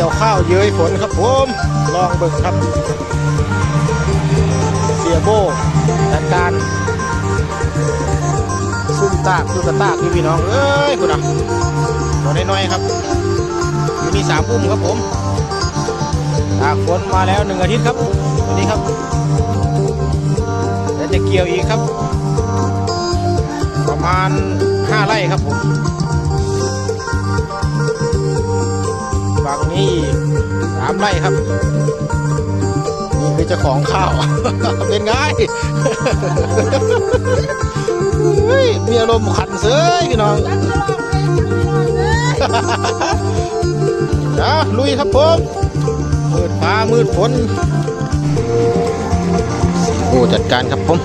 กี่ยวข้าวเย้ยฝนครับผมลองเบิ่งครับ เสียโบจัดการซุ่มตากซุ่มกระตากพี่พี่น้องเอ้ยคุณอะตัวน้อยๆครับอยู่นี่สามอุ้มครับผมตากฝนมาแล้วหนึ่งอาทิตย์ครับวันนี้ครับแล้วจะเกี่ยวอีกครับ ประมาณห้าไร่ครับผม ฝั่สามไร่ครับ นี่คือเจ้าของข้าว เป็นไงเฮ้ยมีอารมณ์ขันเสยพี่น้องนะลุยครับผมมืดฟ้ามืดฝนโอ้จัดการครับผม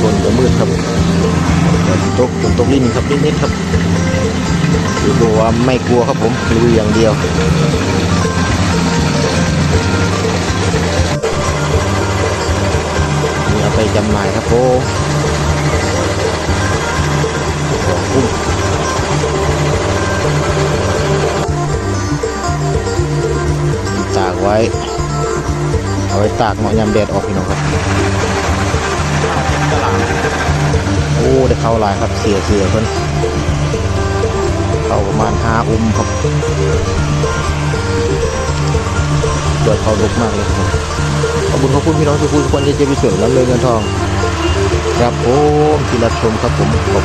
ฝนจะมืดครับตกฝนตกลิ้นครับนิดๆครับ คือบอกว่าไม่กลัวครับผมลุยอย่างเดียวนี่เอาไปจำหน่ายครับผมองกุ้งตากไว้ เอาไว้ตากเหมาะยามแดดออกพี่น้องครับโอ้ได้เข้าลายครับเสียเสียเพิ่นาณห้าอุ้มครับเดือดเขาลุกมากเลยครับขอบคุณขอบคุณพี่น้องทุกคนทุกคนที่จะไปเสริมน้วเลยเงินทอง ครับโอ้ที่รับชมครับผมขอบ